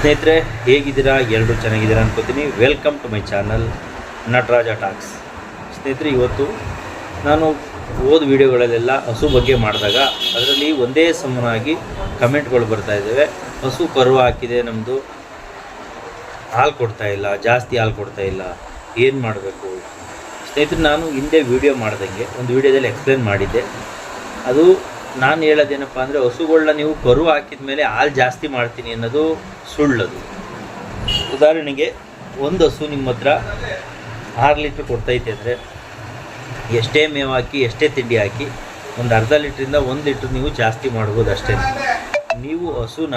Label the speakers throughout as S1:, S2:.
S1: ಸ್ನೇಹಿತರೆ, ಹೇಗಿದ್ದೀರಾ? ಎಲ್ಲರೂ ಚೆನ್ನಾಗಿದ್ದೀರಾ ಅನ್ಕೋತೀನಿ. Welcome to my channel Nataraja talks ಸ್ನೇಹಿತರೆ, ಇವತ್ತು ನಾನು ಓದ್ ವಿಡಿಯೋಗಳಲ್ಲೆಲ್ಲ ಹಸು ಬಗ್ಗೆ ಮಾಡಿದಾಗ ಅದರಲ್ಲಿ ಒಂದೇ ಸಮನಾಗಿ ಕಮೆಂಟ್ಗಳು ಬರ್ತಾ ಇದ್ದಾವೆ. ಹಸು ಕರು ಹಾಕಿದೆ ನಮ್ಮದು ಹಾಲು ಕೊಡ್ತಾ ಇಲ್ಲ, ಜಾಸ್ತಿ ಹಾಲು ಕೊಡ್ತಾ ಇಲ್ಲ, ಏನು ಮಾಡಬೇಕು? ಸ್ನೇಹಿತರೆ, ನಾನು ಹಿಂದೆ ವೀಡಿಯೋ ಮಾಡ್ದಂಗೆ ಒಂದು ವಿಡಿಯೋದಲ್ಲಿ ಎಕ್ಸ್ಪ್ಲೇನ್ ಮಾಡಿದ್ದೆ. ಅದು ನಾನು ಹೇಳೋದೇನಪ್ಪ ಅಂದರೆ ಹಸುಗಳನ್ನ ನೀವು ಕರು ಹಾಕಿದ ಮೇಲೆ ಹಾಲು ಜಾಸ್ತಿ ಮಾಡ್ತೀನಿ ಅನ್ನೋದು ಸುಳ್ಳದು. ಉದಾಹರಣೆಗೆ ಒಂದು ಹಸು ನಿಮ್ಮ ಹತ್ರ ಆರು ಲೀಟ್ರ್ ಕೊಡ್ತೈತೆ ಅಂದರೆ ಎಷ್ಟೇ ಮೇವು ಹಾಕಿ, ಎಷ್ಟೇ ತಿಂಡಿ ಹಾಕಿ ಒಂದು ಅರ್ಧ ಲೀಟ್ರಿಂದ ಒಂದು ಲೀಟ್ರ್ ನೀವು ಜಾಸ್ತಿ ಮಾಡ್ಬೋದು ಅಷ್ಟೇ. ನೀವು ಹಸುನ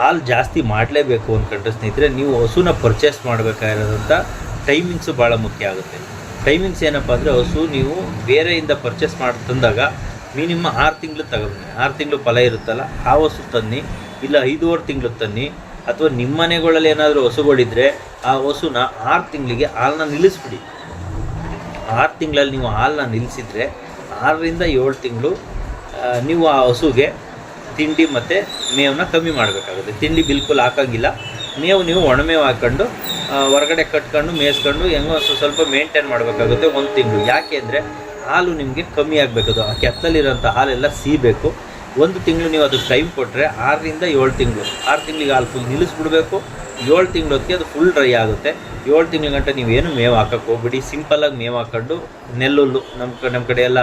S1: ಹಾಲು ಜಾಸ್ತಿ ಮಾಡಲೇಬೇಕು ಅಂದ್ಕೊಂಡ್ರೆ ಸ್ನೇಹಿತರೆ, ನೀವು ಹಸುನ ಪರ್ಚೇಸ್ ಮಾಡಬೇಕಾಗಿರೋದಂಥ ಟೈಮಿಂಗ್ಸು ಭಾಳ ಮುಖ್ಯ ಆಗುತ್ತೆ. ಟೈಮಿಂಗ್ಸ್ ಏನಪ್ಪ ಅಂದರೆ ಹಸು, ನೀವು ಬೇರೆಯಿಂದ ಪರ್ಚೇಸ್ ಮಾಡಿ, ತಂದಾಗ ಮಿನಿಮಮ್ ಆರು ತಿಂಗಳು ತಗೊಂಡು ಆರು ತಿಂಗಳು ಫಲ ಇರುತ್ತಲ್ಲ, ಆ ಹಸು ತನ್ನಿ, ಇಲ್ಲ ಐದೂವರೆ ತಿಂಗಳು ತನ್ನಿ, ಅಥವಾ ನಿಮ್ಮ ಮನೆಗಳಲ್ಲಿ ಏನಾದರೂ ಹಸುಗಳಿದ್ರೆ ಆ ಹಸುನ ಆರು ತಿಂಗಳಿಗೆ ಹಾಲನ್ನ ನಿಲ್ಲಿಸ್ಬಿಡಿ. ಆರು ತಿಂಗಳಲ್ಲಿ ನೀವು ಹಾಲನ್ನ ನಿಲ್ಲಿಸಿದರೆ ಆರರಿಂದ ಏಳು ತಿಂಗಳು ನೀವು ಆ ಹಸುಗೆ ತಿಂಡಿ ಮತ್ತು ಮೇವನ್ನ ಕಮ್ಮಿ ಮಾಡಬೇಕಾಗುತ್ತೆ. ತಿಂಡಿ ಬಿಲ್ಕುಲ್ ಹಾಕೋಂಗಿಲ್ಲ. ಮೇವು ನೀವು ಒಣಮೇವು ಹಾಕ್ಕೊಂಡು ಹೊರಗಡೆ ಕಟ್ಕೊಂಡು ಮೇಯಿಸ್ಕೊಂಡು ಹೆಂಗೋ ಸ್ವಲ್ಪ ಮೇಂಟೈನ್ ಮಾಡಬೇಕಾಗುತ್ತೆ ಒಂದು ತಿಂಗಳು. ಯಾಕೆ ಅಂದರೆ ಹಾಲು ನಿಮಗೆ ಕಮ್ಮಿ ಆಗಬೇಕದು. ಆ ಕೆತ್ತಲಿರೋಂಥ ಹಾಲೆಲ್ಲ ಸೀಬೇಕು. ಒಂದು ತಿಂಗಳು ನೀವು ಅದಕ್ಕೆ ಟೈಮ್ ಕೊಟ್ಟರೆ ಆರರಿಂದ ಏಳು ತಿಂಗಳು. ಆರು ತಿಂಗಳಿಗೆ ಹಾಲು ಫುಲ್ ನಿಲ್ಲಿಸ್ಬಿಡ್ಬೇಕು. ಏಳು ತಿಂಗಳು ಹೊತ್ತಿಗೆ ಅದು ಫುಲ್ ಡ್ರೈ ಆಗುತ್ತೆ. ಏಳು ತಿಂಗಳ ಗಂಟೆ ನೀವೇನು ಮೇವು ಹಾಕಕ್ಕೆ ಹೋಗ್ಬಿಡಿ. ಸಿಂಪಲ್ಲಾಗಿ ಮೇವು ಹಾಕೊಂಡು ನೆಲ್ಲುಲ್ಲು ನಮ್ಮ ನಮ್ಮ ಕಡೆ ಎಲ್ಲ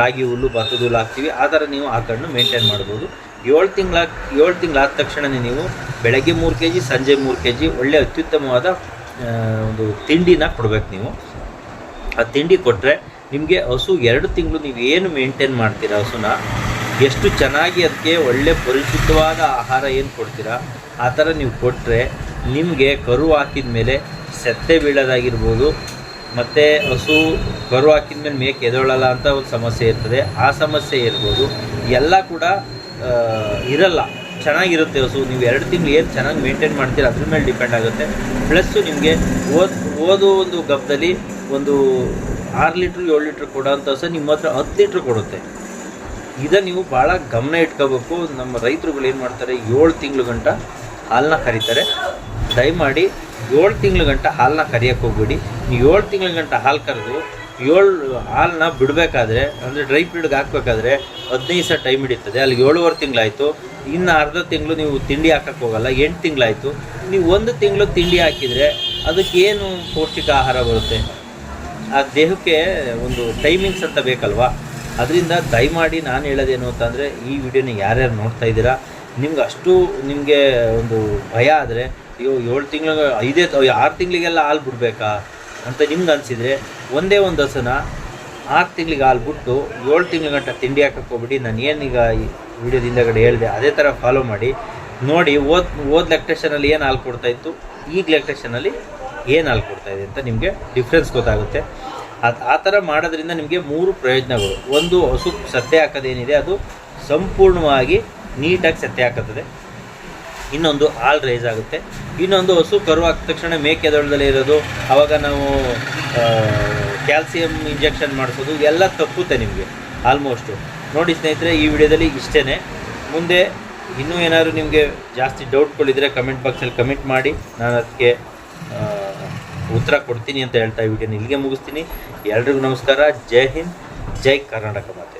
S1: ರಾಗಿ ಹುಲ್ಲು ಭತ್ತದ ಹುಲ್ಲು ಹಾಕ್ತೀವಿ. ಆ ಥರ ನೀವು ಹಾಕೊಂಡು ಮೇಂಟೈನ್ ಮಾಡ್ಬೋದು. ಏಳು ತಿಂಗಳ ಏಳು ತಿಂಗಳಾದ ತಕ್ಷಣವೇ ನೀವು ಬೆಳಗ್ಗೆ ಮೂರು ಕೆ ಜಿ ಸಂಜೆ ಮೂರು ಕೆ ಜಿ ಒಳ್ಳೆ ಅತ್ಯುತ್ತಮವಾದ ಒಂದು ತಿಂಡಿನ ಕೊಡ್ಬೇಕು ನೀವು. ಆ ತಿಂಡಿ ಕೊಟ್ಟರೆ ನಿಮಗೆ ಹಸು ಎರಡು ತಿಂಗಳು ನೀವು ಏನು ಮೇಂಟೈನ್ ಮಾಡ್ತೀರಾ ಹಸುನ? ಎಷ್ಟು ಚೆನ್ನಾಗಿ ಅದಕ್ಕೆ ಒಳ್ಳೆ ಪರಿಶುದ್ಧವಾದ ಆಹಾರ ಏನು ಕೊಡ್ತೀರಾ? ಆ ಥರ ನೀವು ಕೊಟ್ಟರೆ ನಿಮಗೆ ಕರು ಹಾಕಿದ ಮೇಲೆ ಸೆತ್ತೆ ಬೀಳೋದಾಗಿರ್ಬೋದು, ಮತ್ತು ಹಸು ಕರು ಹಾಕಿದ ಮೇಲೆ ಮೇಕೆ ಎದೊಳಲ್ಲ ಅಂತ ಒಂದು ಸಮಸ್ಯೆ ಇರ್ತದೆ. ಆ ಸಮಸ್ಯೆ ಇರ್ಬೋದು. ಎಲ್ಲ ಕೂಡ ಇರಲ್ಲ. ಚೆನ್ನಾಗಿರುತ್ತೆ ಸೊ, ನೀವು ಎರಡು ತಿಂಗಳು ಏನು ಚೆನ್ನಾಗಿ ಮೇಂಟೈನ್ ಮಾಡ್ತೀರ, ಅದ್ರ ಮೇಲೆ ಡಿಪೆಂಡ್ ಆಗುತ್ತೆ. ಪ್ಲಸ್ಸು ನಿಮಗೆ ಓದ್, ಓದೋ ಒಂದು ಗಬ್ದಲ್ಲಿ ಒಂದು ಆರು ಲೀಟ್ರ್ ಏಳು ಲೀಟ್ರ್ ಕೊಡೋಂಥ ಸಹ ನಿಮ್ಮ ಹತ್ರ ಹತ್ತು ಲೀಟ್ರ್ ಕೊಡುತ್ತೆ. ಇದನ್ನು ನೀವು ಭಾಳ ಗಮನ ಇಟ್ಕೋಬೇಕು. ನಮ್ಮ ರೈತರುಗಳು ಏನು ಮಾಡ್ತಾರೆ, ಏಳು ತಿಂಗಳು ಗಂಟ ಹಾಲನ್ನ ಕರೀತಾರೆ. ದಯಮಾಡಿ ಏಳು ತಿಂಗಳು ಗಂಟ ಹಾಲನ್ನ ಕರಿಯೋಕ್ಕೆ ಹೋಗ್ಬೇಡಿ. ನೀವು ಏಳು ತಿಂಗಳ ಗಂಟ ಹಾಲು ಕರೆದು ಏಳು ಹಾಲನ್ನ ಬಿಡಬೇಕಾದ್ರೆ, ಅಂದರೆ ಡ್ರೈ ಪೀರಿಯಡ್ಗೆ ಹಾಕ್ಬೇಕಾದ್ರೆ ಹದಿನೈದು ಸಾವಿರ ಟೈಮ್ ಹಿಡಿತದೆ ಅಲ್ಲಿ ಏಳುವರೆ ತಿಂಗಳಾಯಿತು. ಇನ್ನು ಅರ್ಧ ತಿಂಗಳು ನೀವು ತಿಂಡಿ ಹಾಕಕ್ಕೆ ಹೋಗಲ್ಲ, ಎಂಟು ತಿಂಗಳಾಯಿತು. ನೀವು ಒಂದು ತಿಂಗಳು ತಿಂಡಿ ಹಾಕಿದರೆ ಅದಕ್ಕೇನು ಪೌಷ್ಟಿಕ ಆಹಾರ ಬರುತ್ತೆ? ಆ ದೇಹಕ್ಕೆ ಒಂದು ಟೈಮಿಂಗ್ಸ್ ಅಂತ ಬೇಕಲ್ವಾ? ಅದರಿಂದ ದಯಮಾಡಿ ನಾನು ಹೇಳೋದೇನು ಅಂತಂದರೆ ಈ ವಿಡಿಯೋನ ಯಾರ್ಯಾರು ನೋಡ್ತಾ ಇದ್ದೀರಾ, ನಿಮ್ಗೆ ಅಷ್ಟು ನಿಮಗೆ ಒಂದು ಭಯ ಆದರೆ, ಅಯ್ಯೋ, ಏಳು ತಿಂಗಳು, ಐದೇ, ಆರು ತಿಂಗಳಿಗೆಲ್ಲ ಹಾಲು ಬಿಡಬೇಕಾ? ಅಂತ ನಿಮ್ಗೆ ಅನಿಸಿದರೆ ಒಂದೇ ಒಂದು ಹಸುನ ಆರು ತಿಂಗಳಿಗೆ ಹಾಲು ಬಿಟ್ಟು ಏಳು ತಿಂಗಳ ಗಂಟ ತಿಂಡಿ ಹಾಕಕ್ಕೆ ಹೋಗ್ಬಿಡಿ. ನಾನು ಏನೀಗ ಈ ವಿಡಿಯೋದ ಹಿಂದಗಡೆ ಹೇಳಿದೆ, ಅದೇ ಥರ ಫಾಲೋ ಮಾಡಿ. ನೋಡಿ, ಓದ್ ಓದ್ ಲ್ಯಾಕ್ಟೇಷನಲ್ಲಿ ಏನು ಹಾಲು ಕೊಡ್ತಾಯಿತ್ತು ಈಗ ಲ್ಯಾಕ್ಟೇಷನಲ್ಲಿ ಏನು ಹಾಲು ಇದೆ ಅಂತ ನಿಮಗೆ ಡಿಫ್ರೆನ್ಸ್ ಗೊತ್ತಾಗುತ್ತೆ. ಅದು, ಆ ಥರ ಮಾಡೋದ್ರಿಂದ ನಿಮಗೆ ಮೂರು ಪ್ರಯೋಜನಗಳು. ಒಂದು, ಹಸು ಸತ್ತೆ ಹಾಕೋದೇನಿದೆ ಅದು ಸಂಪೂರ್ಣವಾಗಿ ನೀಟಾಗಿ ಸತ್ತೆ ಹಾಕುತ್ತದೆ. ಇನ್ನೊಂದು ಹಾಲ್ ರೈಸ್ ಆಗುತ್ತೆ. ಇನ್ನೊಂದು ಹಸು ಕರು ಹಾಕಿದ ತಕ್ಷಣ ಮೇಕೆದೊಳದಲ್ಲೇ ಇರೋದು. ಆವಾಗ ನಾವು ಕ್ಯಾಲ್ಸಿಯಂ ಇಂಜೆಕ್ಷನ್ ಮಾಡಿಸೋದು. ಎಲ್ಲ ತಪ್ಪುತ್ತೆ ನಿಮಗೆ ಆಲ್ಮೋಸ್ಟು ನೋಡಿ ಸ್ನೇಹಿತರೆ, ಈ ವಿಡಿಯೋದಲ್ಲಿ ಇಷ್ಟೇ ಮುಂದೆ ಇನ್ನೂ ಏನಾದರೂ ನಿಮಗೆ ಜಾಸ್ತಿ ಡೌಟ್ಗಳಿದ್ರೆ ಕಮೆಂಟ್ ಬಾಕ್ಸಲ್ಲಿ ಕಮೆಂಟ್ ಮಾಡಿ. ನಾನು ಅದಕ್ಕೆ ಉತ್ತರ ಕೊಡ್ತೀನಿ ಅಂತ ಹೇಳ್ತಾ ವಿಡಿಯೋನ ಇಲ್ಲಿಗೆ ಮುಗಿಸ್ತೀನಿ. ಎಲ್ರಿಗೂ ನಮಸ್ಕಾರ. ಜೈ ಹಿಂದ್, ಜೈ ಕರ್ನಾಟಕ ಮಾತೆ.